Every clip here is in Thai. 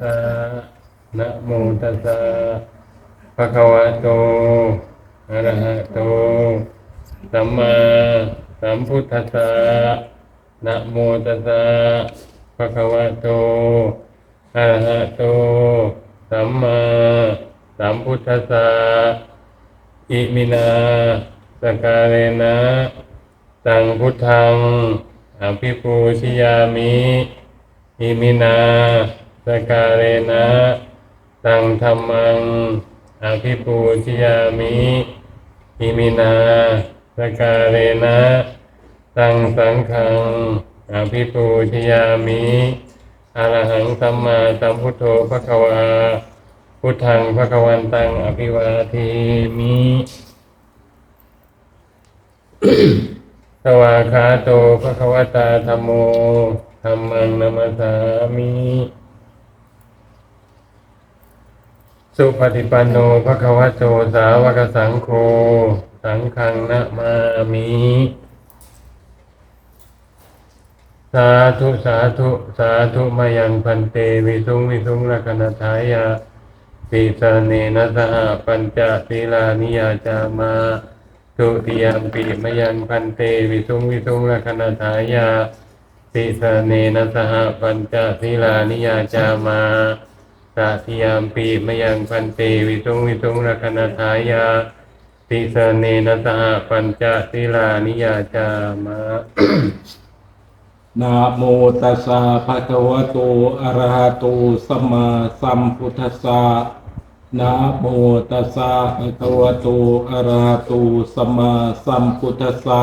สะนะโมตัสสะภะคะวะโตอะระหะโตสัมมาสัมพุทธัสสะนะโมตัสสะภะคะวะโตอะระหะโตสัมมาสัมพุทธัสสะอิมินาสการเรนะตังพุทธังอภิปูชยามิอิมินา สการเรนะตังธรรมังอภิปูชยามิอิมินาสการเรนะตังสังฆังอภิปูชยามิอรหังสัมมาสัมพุทโธภควาพุทธังภควันตังอภิวาเทมิสวากขาโตภควตาธรรมโมธรรมังนัมสสามิ สุปฏิปันโนภควโตสาวกสังโฆสังฆังนะมามิสาธุสาธุสาธุมายังพันเตวิสุงวิสุงรักนัทายาปิสเนนะสหปัญจศีลานิยาจามาตุติยมปีมายังพันเตวิสุงวิสุงรักนัทายาปิสเนนะสหปัญจศีลานิยาจามา ตติยมปีมยังพันเตวิสุงวิสุงรักนัทายาปิสเนนสหปัญจศีลานิยาจามานะโมตัสสะภะคะวะโตอะระหะโตสัมมาสัมพุทธัสสะนะโมตัสสะภะคะวะโตอะระหะโตสัมมาสัมพุทธัสสะ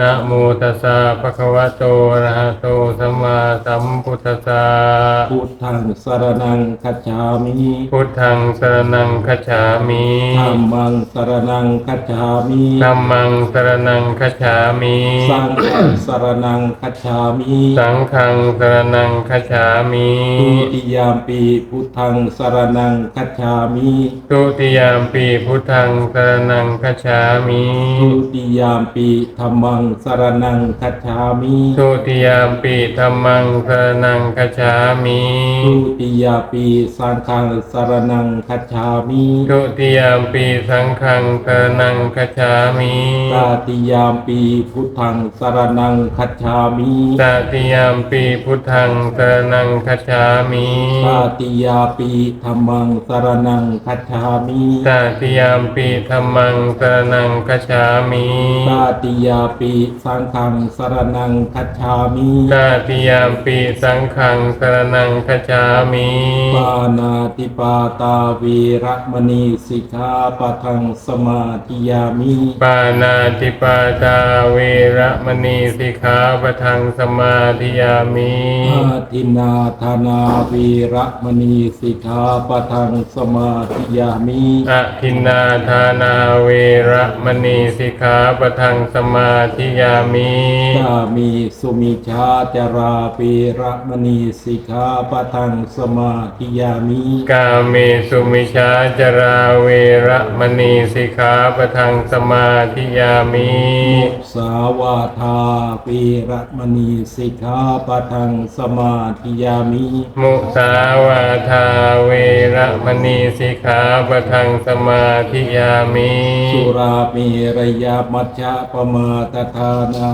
นะโมตัสสะภะคะวะโตอะระหะโตสัมมาสัมพุทธัสสะพุทธังสรณังคัจฉามิพุทธังสรณังคัจฉามิธัมมังสรณังคัจฉามิธัมมังสรณังคัจฉามิสังฆังสรณังคัจฉามิสังฆังสรณังคัจฉามิทุติยามปีพุทธังสรนังคัจฉามิทุติยามปีพุทธังสรณังคัจฉามิทุติยามปีธรรมังสรนังคัจฉามิทุติยามปีธรรมังสรนังคัจฉามิทุติยาปีสังฆังสรนังคัจฉามิทุติยามปีสังฆังสรนังคัจฉามิตาติยามปีพุทธังสรนังคัจฉามิตติยามปีพุทธังสรนังคัจฉามิตาติยาปีธรรมังสรนังคัจฉามิตติยามปีธรรมังสรนังคัจฉามิตาติยาปีสังฆังสรนังคัจฉามิตติยามปีสังฆังสรนังคัจฉามิปานาติปาตาวีระมณีสิกขาปะทังสมาธิยามิปานาติปาตาเวระมณีสิกขาปะทังสมาธิยามิอาทินนาธานาวีระมณีสิกขาปะทังสมาธิยามิอะทินนาทานาเวระมณีสิกขาปะทังสมาธิยามิกามีสุมิชาจาราวีระมณีสิกขาปะทังสมาธิยามิกาเมสุมิชาจาราเวระมณีสิกขาปะทังสมาธิยามิมุสาวาทาวีระมณีสิกขาปะทังสมาธิยามิมุสาวาทาเวระมณีสิกขาปะทังสมาธิยามิสุราเมรยามัชฌะปมาตทานา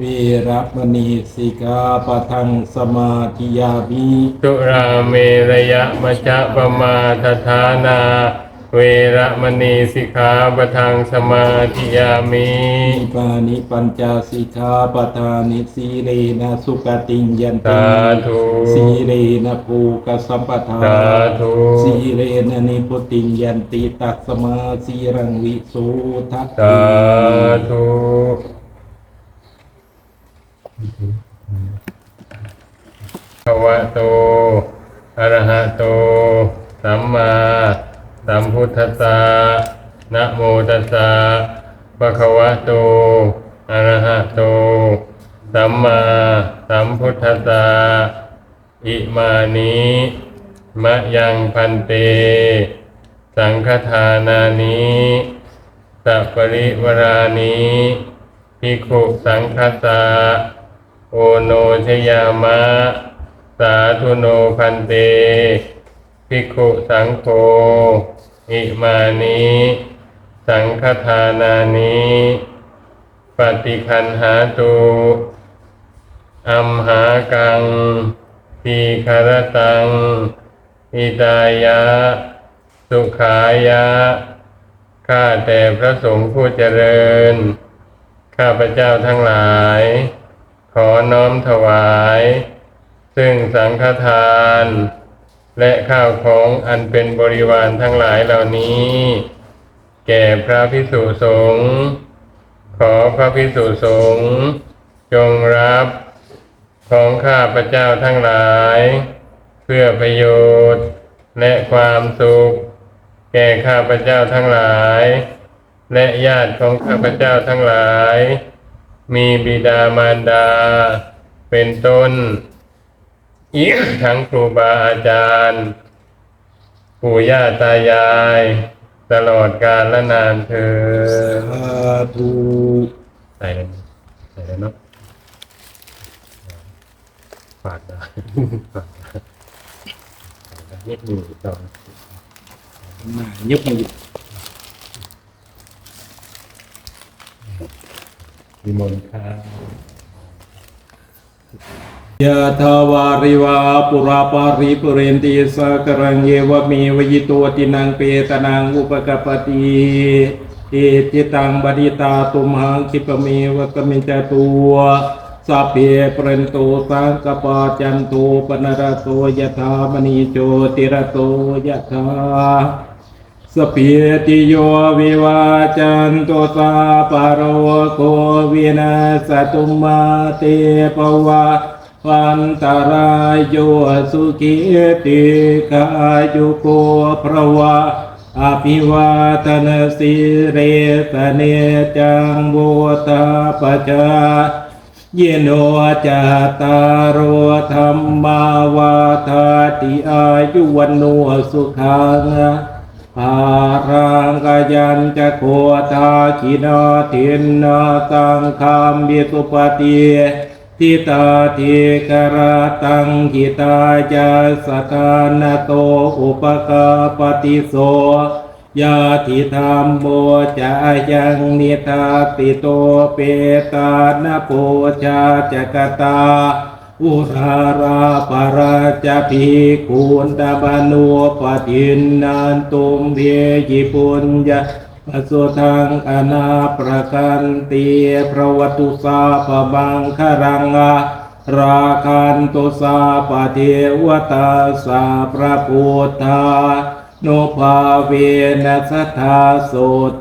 วีรมณีสิกาปะทังสมาธิยามิ ตุราเมรยะมะจะปมาทฐานา เวระมณีสิกขาปะทังสมาธิยามินิปานิปัญจสิกขาปทานิสีเรนะสุกติงยันติสาธุสีเรนะภูกสัมปทาสาธุสีเรนะนิพุติงยันติตัสสมาสีรังวิสุทัตสาธุภะวะโตอะระหะโต สัมมา สัมพุทธัสสะนะโมตัสสะภะคะวะโตอะระหะโต สัมมาสัมพุทธัสสะอิมานิมะยังพันเต สังฆทานานิสัปปริวรานิภิกขุสังฆสะโอโนชยามะ สาธุโนพันเต ภิกขุสังโฆอิมานิสังฆทานานิปฏิคันหาตุอัมหากังทีคารตังอิตายะ สุขายะ ข้าแต่พระสงฆ์ผู้เจริญ ข้าพเจ้าทั้งหลาย ขอน้อมถวาย ซึ่งสังฆทาน และข้าวของอันเป็นบริวารทั้งหลายเหล่านี้ แก่พระพิสุสงฆ์ขอพระพิสุสงฆ์จงรับของข้าพระเจ้าทั้งหลาย เพื่อประโยชน์และความสุข แก่ข้าพระเจ้าทั้งหลาย และญาติของข้าพระเจ้าทั้งหลาย มีบิดามารดา เป็นต้น อีกทั้งครูบาอาจารย์ปู่ย่าตายาย ตลอดกาลและนานเธอญสาธุใส่เลยใส่เลยเนาะฝากนะฝากนะนิดหนึ่งต่อหน้ายึบมาอยู่วิมลค่ะ ยะทาวาริวาปุราปาริปุเรนติสากรังเยวะเมวยิโตตินังเปตนังอุปกปปติเอจิตังบดิตาตุมหังคิปเมวะกมิจจตัวสัพเพปรนโตสังกปาจันโตปนรโตยะธามณีโจติระโตยะธาสเปียติโยวิวาจันโตสาปารโวโควินาสตุมาเตปวะ วันตารายโยสุขีติกายุโกภระวะอภิวาทนาสิเรสเนจังโวตาปจาเยโนจัตตารธรรมาวาทาติอายุวันโนสุขังอารังกยัญจะโคทาคินาทินนาตังคามบิสุปฏิ ทิตาทิกราตังหิตาจาสทานโตอุปกาปฏิโสยาทิธรรมโมจะยังนิทาติโตเปตานาโปชาจกตา อุราราปราจพิคูณตบานุปทินนานตุมเพยิปุญญา สุทังอนาประกันตีพระวัตุสาปบังครังอาราคันตุสาปเทวตาสาพระพุทธาโนภาเวนัสธาโส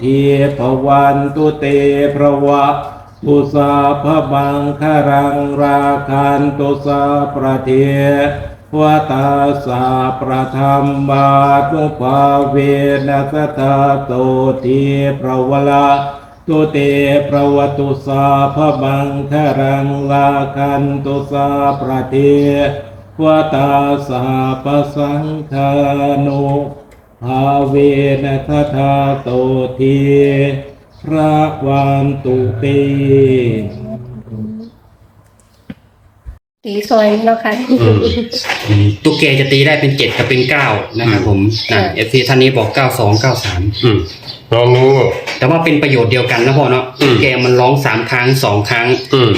ทีภวันตุเตภระวะตุสาภบังคารังราคันตุสาประเท วตาสาประธรรมบาตุภาเวนัสทธาโสทีภระวละตุเตภระวตุสาภบังคารังราคันตุสาประเทวตาสาปสังคานุภาเวนัสทธาโตทีพระวันตุเต ตีซอยเนาะค่ะอืมตุ๊กแกจะตีได้เป็นเจ็ดกับเป็นเก้านะครับผมนะค่ะ เอฟซีท่านนี้บอกเก้าสองเก้าสามอืมลองดู แต่ว่าเป็นประโยชน์เดียวกันนะพ่อเนาะอืม ตุ๊กแกมันร้องสามครั้งสองครั้งอืม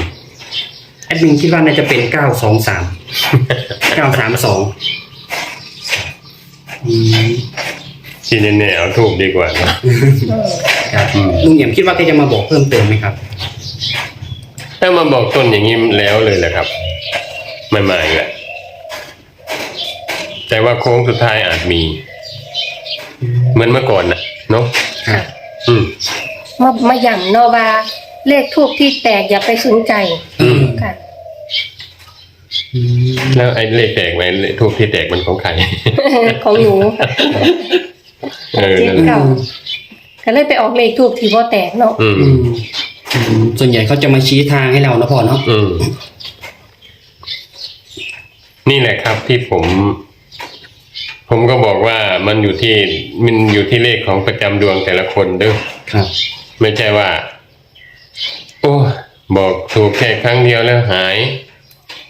แอดมินคิดว่าน่าจะเป็นเก้าสองสามเก้าสามสองที่แน่ๆเอาถูกดีกว่านะครับลุงเอี่ยมคิดว่าแกจะมาบอกเพิ่มเติมไหมครับ ถ้ามาบอกต้นอย่างนี้แล้วเลยแหละครับ ไม่มาอีกแหละแต่ว่าโค้งสุดท้ายอาจมี เหมือนเมื่อก่อนนะเนาะครับอืม มามาย่ำเนาะว่าเลขทูบที่แตกอย่าไปสนใจอืม ค่ะ แล้วไอ้เลขแตกไหมเลขทูบที่แตกมันของใคร ของหนูค่ะเออเจ็ดนั่นแหละเก่าก็เลยไปออกเลขทูบที่ว่าแตกเนาะอืมอืมอืมส่วนใหญ่เขาจะมาชี้ทางให้เรานะพ่อเนาะอืม นี่แหละครับที่ผม ผมก็บอกว่ามันอยู่ที่มันอยู่ที่เลขของประจำดวงแต่ละคนเด้วยครับ ไม่ใช่ว่า โอ้บอกถูกแค่ครั้งเดียวแล้วหาย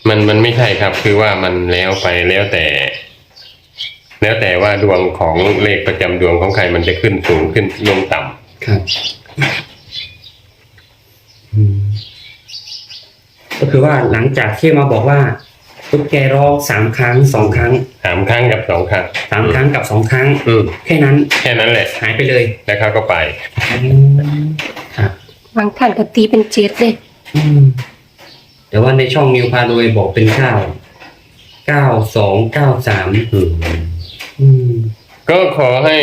มันมันไม่ใช่ครับ คือว่ามันแล้วไปแล้วแต่ แล้วแต่ว่าดวงของเลขประจำดวงของใครมันจะขึ้นสูงขึ้นลงต่ำครับอืมก็คือว่าหลังจากที่มาบอกว่า ตุ๊กแกร้องสามครั้งสองครั้งสามครั้งกับสองครั้งสามครั้งกับสองครั้งอืมแค่นั้นแค่นั้นแหละ หายไปเลยแล้วเขาก็ไปครับ บางท่านก็ตีเป็นเจ็ดเลยอืมแต่ว่าในช่องนิวพารวยบอกเป็นเก้าเก้าสองเก้าสามอืม อืม ก็ขอให้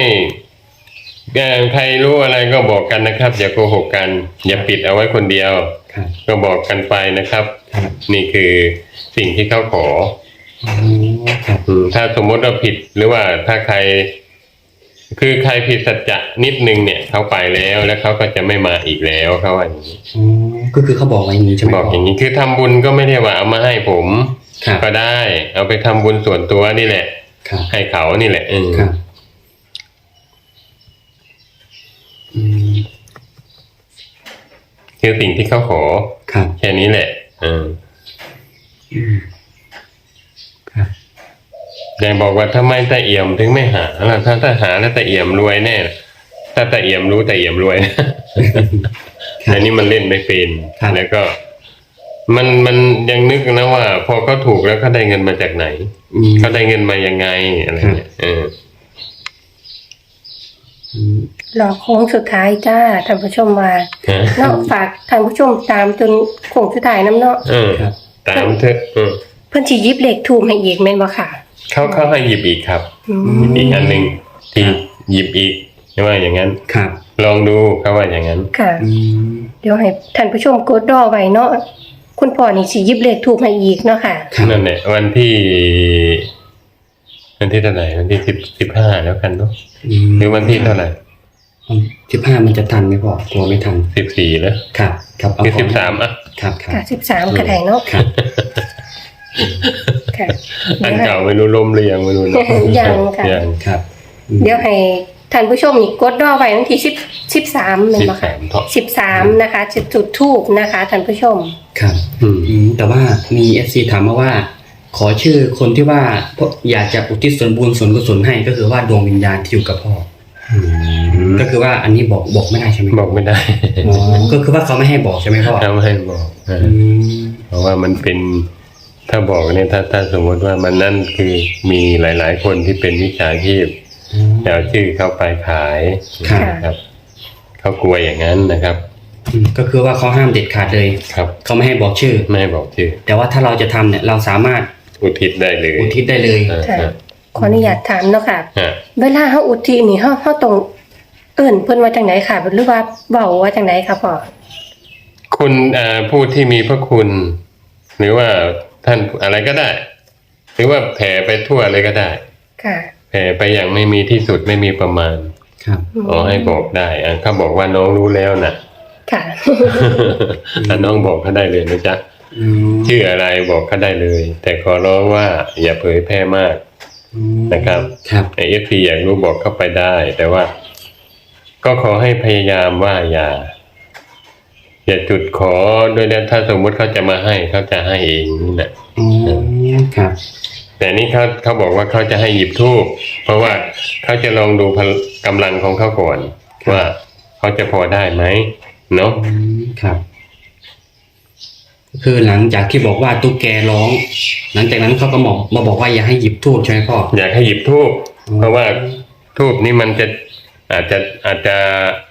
แกใครรู้อะไรก็บอกกันนะครับ อย่าโกหกกัน อย่าปิดเอาไว้คนเดียว ครับก็บอกกันไปนะครับ ครับนี่คือสิ่งที่เขาขออ๋อครับอืมถ้าสมมติเราผิดหรือว่าถ้าใคร คือใครผิดสัจจะนิดนึงเนี่ยเขาไปแล้วแล้วเขาก็จะไม่มาอีกแล้วเขาว่าอย่างนี้อ๋อก็คือเขาบอกไว้อย่างนี้ใช่ไหมบอกอย่างนี้คือทำบุญก็ไม่ได้ว่าเอามาให้ผม ครับก็ได้ เอาไปทำบุญส่วนตัวนี่แหละ ครับให้เขานี่แหละเออครับอืม คือสิ่งที่เขาขอครับ แค่นี้แหละเอออืมครับยายบอกว่าทำไมตาเอี่ยมถึงไม่หาล่ะถ้าถ้าหาแล้วตาเอี่ยมรวยแน่ถ้าตาเอี่ยมรู้ตาเอี่ยมรวยครับอันนี้มันเล่นไม่เป็นครับแล้วก็ มันมันยังนึกนะว่า พอเขาถูกแล้วเขาได้เงินมาจากไหนอืมเขาได้เงินมายังไงอะไรเงี้ยเออ อืมรอโค้งสุดท้ายจ้าท่านผู้ชมมาฮะเนาะฝากท่านผู้ชมตามจนโค้งสุดท้ายน้ำเนาะเออครับตามเถอะเออเพิ่นสิหยิบเลขถูกให้อีกแม่นบ่ค่ะ เขาเขาให้หยิบอีกครับอือืมมอีกอันหนึ่งที่หยิบอีกไม่ว่าอย่างนั้นครับ ลองดูเขาว่าอย่างนั้นค่ะอืมเดี๋ยวให้ท่านผู้ชมกดรอไว้เนาะคุณพ่อนี่สิหยิบเลขถูกให้อีกเนาะค่ะครับนั่นแหละวันที่วันที่เท่าไหร่วันที่สิบสิบห้าแล้วกันเนาะหรือวันที่เท่าไหร่ สิบห้ามันจะทันไหมพ่อกลัวไม่ทันสิบสี่แล้วครับ ครับเอาคือขอสิงบสามอะครับครับค่ะ13ก็ได้เนาะครับค่ะอันเก่าไม่รู้ล้มหรือยังไม่รู้นะยังค่ะยังครับอืมเดี๋ยวให้ท่านผู้ชมนี่กดรอไว้วันที่10 13แม่นสิบบ่ค่ะสามเถาะ13นะคะจะจุดทูบนะคะท่านผู้ชม ครับอืมอืมแต่ว่ามีเอฟซีถามมาว่า ขอชื่อคนที่ว่าอยากจะอุทิศส่วนบุญส่วนกุศลให้ก็คือว่าดวงวิญญาณที่อยู่กับพ่ออ ก็คือว่าอันนี้บอกบอกไม่ได้ใช่ไหมบอกไม่ได้อ๋อก็คือว่าเขาไม่ให้บอกใช่ไหมพ่อเขาไม่ให้บอกเอออืมเพราะว่ามันเป็นถ้าบอกเนี่ยถ้าถ้าสมมติว่ามันนั่นคือมีหลาย ๆ คนที่เป็นวิชาชีพจะเอาชื่อเข้าไปขายค่ะนะครับเขากลัวอย่างนั้นนะครับอืมก็คือว่าเขาห้ามเด็ดขาดเลยครับเขาไม่ให้บอกชื่อ ไม่ให้บอกชื่อ แต่ว่าถ้าเราจะทำเนี่ยเราสามารถอุทิศได้เลย อุทิศได้เลยอ่าค่ะฮะขออนุญาตถามเนาะค่ะฮะเวลาเฮาอุทิศนี่เฮาเฮาต้อง เอิ้นเพิ่นว่าจังไดค่ะหรือว่าเว้าว่าจังไดค่ะพ่อคุณอ่าผู้ที่มีพระคุณ หรือว่าท่านอะไรก็ได้ หรือว่าแผ่ไปทั่วเลยก็ได้ ค่ะแผ่ไปอย่างไม่มีที่สุดไม่มีประมาณครับมขอให้บอกได้อะเขาบอกว่าน้องรู้แล้วนะค่ะอะน้องบอกเขาได้เลยนะจ๊ะอืมชื่ออะไรบอกเขาได้เลย แต่ขอร้องว่าอย่าเผยแพร่มากอืมนะครับครับไอเอฟซีอยากรู้บอกเข้าไปได้ แต่ว่า ก็ขอให้พยายามว่าอย่า อย่าจุดขอโดยถ้าสมมุติเขาจะมาให้เขาจะให้เองนี่แหละอ๋อครับ แต่นี่เขาเขาบอกว่าเขาจะให้หยิบทูบเพราะว่าเขาจะลองดูพลกำลังของเขาก่อนครับ ว่าเขาจะพอได้ไหมเนาะอืมครับ คือหลังจากที่บอกว่าตุ๊กแกร้อง หลังจากนั้นเขาก็บอกมาบอกว่าอย่าให้หยิบทูบใช่ไหมพ่ออยากให้หยิบทูบอืมเพราะว่าทูบนี่มันจะ อาจจะอาจจะ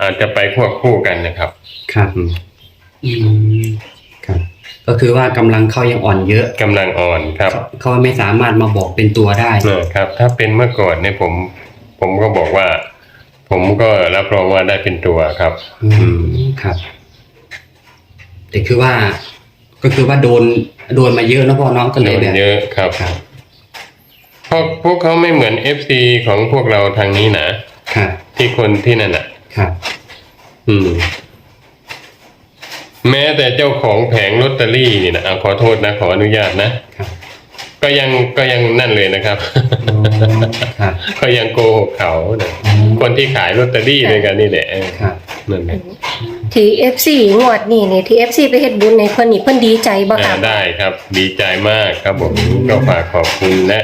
อาจจะไปควบคู่กันนะครับ ครับอืมอืมครับ ก็คือว่ากำลังเขายังอ่อนเยอะกำลังอ่อนครับเขาเขาไม่สามารถมาบอกเป็นตัวได้เออครับ ถ้าเป็นเมื่อก่อนเนี่ยผม ผมก็บอกว่า ผมก็รับรองว่าได้เป็นตัวครับ อืมครับ แต่คือว่า ก็คือว่าโดนโดนมาเยอะนะพ่อน้องก็เลยโดนแบบเยอะครับครับเพราะพวกเขาไม่เหมือนเอฟซีของพวกเราทางนี้นะครับ ที่คนที่นั่นอะ ครับ อืม แม้แต่เจ้าของแผงลอตเตอรี่นี่นะอะขอโทษนะ ขออนุญาตนะครับ ก็ยังก็ยังนั่นเลยนะครับ อ๋อครับ ก็ยังโกหกเขานะอ๋อคนที่ขายลอตเตอรี่ด้วยกันนี่แหละเออครับ นั่นแหละที่ FC งวดนี่นี่ที่ FC ไปเฮ็ดบุญในเพิ่นนี่เพิ่นดีใจบ่อ่าค่ะได้ครับ ดีใจมากครับผมก็ฝากขอบคุณและ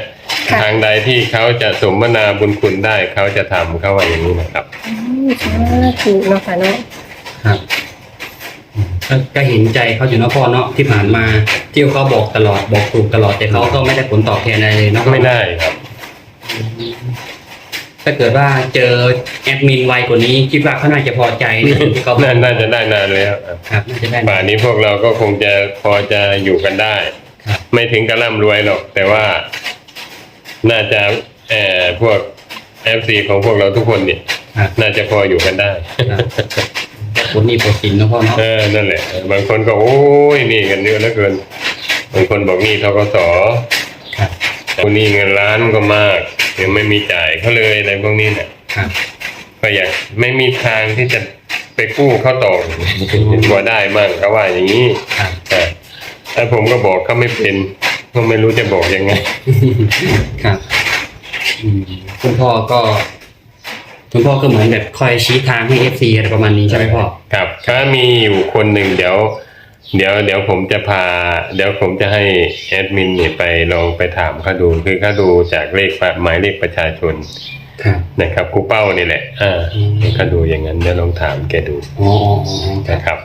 ค่ะ ทางใดที่เขาจะสมนาบุญคุณได้เขาจะทำเขาว่าอย่างนี้นะครับอืมสาธุเนาะค่ะเนาะครับก็ก็เห็นใจเขาอยู่เนาะพ่อเนาะที่ผ่านมาที่เขาบอกตลอดบอกถูกตลอดแต่เขาก็ไม่ได้ผลตอบแทนอะไรเลยเนาะไม่ได้ครับ ถ้าเกิดว่าเจอแอดมินไวกว่านี้คิดว่าเขาน่าจะพอใจในสิ่งที่เขาน่าน่าจะได้นานแล้วครับน่าจะได้ป่านนี้พวกเราก็คงจะพอจะอยู่กันได้ ครับ ไม่ถึงกับร่ำรวยหรอก แต่ว่า น่าจะเอ่อพวกเอฟซีของพวกเราทุกคนเนี่ยครับน่าจะพออยู่กันได้ครับผลนี้ผลสินเนาะพ่อเนาะเออ นั่นแหละ บางคนก็โอ้ยหนี่กันเยอะเหลือเกิน บางคนบอกหนี่ทกสครับคนนี้เงินล้านก็มากยังไม่มีจ่ายเขาเลยอะไรพวกนี้เนี่ยครับ ก็อยากไม่มีทางที่จะไปกู้เขาต่อพอได้มั่งเขาว่าอย่างนี้ครับแต่แต่ผมก็บอกเขาไม่เป็น ก็ไม่รู้จะบอกยังไง ครับอืมคุณพ่อก็ คุณพ่อก็เหมือนแบบคอยชี้ทางให้เอฟซีอะไรประมาณนี้ใช่ไหมพ่อ ครับถ้ามีอยู่คนหนึ่งเดี๋ยว เดี๋ยวเดี๋ยวผมจะพา เดี๋ยวผมจะให้แอดมินเนี่ยไปลองไปถามเขาดูคือเขาดูจากเลขหมายเลขประชาชนครับ นะครับครูเป้านี่แหละอ่าอืม เขาดูอย่างนั้นเดี๋ยวลองถามแกดูอ๋ออ๋ออ๋อครับนะครับ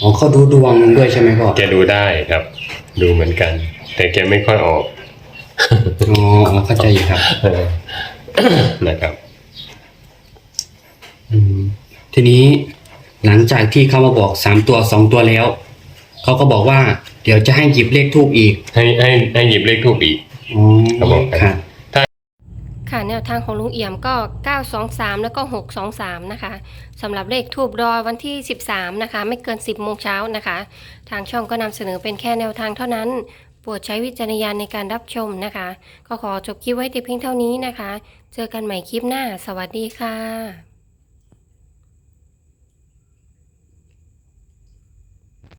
อ๋อเขาดูดวงด้วยใช่ไหมพ่อ แกดูได้ครับ ดูเหมือนกัน แต่แกไม่ค่อยออกอ๋ออ๋อเข้าใจอยู่ครับเออนะครับ อืมทีนี้หลังจากที่เขามาบอกสามตัวสองตัวแล้ว เขาก็บอกว่า เดี๋ยวจะให้หยิบเลขทูบอีก ให้ให้ให้หยิบเลขทูปอีกอ๋อครับผมครับค่ะแนวทางของลุงเอี่ยมก็ 923 แล้วก็ 623 นะคะสำหรับเลขทูบรอวันที่ 13 นะคะ ไม่เกิน 10 โมงเช้านะคะ ทางช่องก็นำเสนอเป็นแค่แนวทางเท่านั้นโปรดใช้วิจารณญาณในการรับชมนะคะ ก็ขอจบคลิปไว้แต่เพียงเท่านี้นะคะ เจอกันใหม่คลิปหน้า สวัสดีค่ะ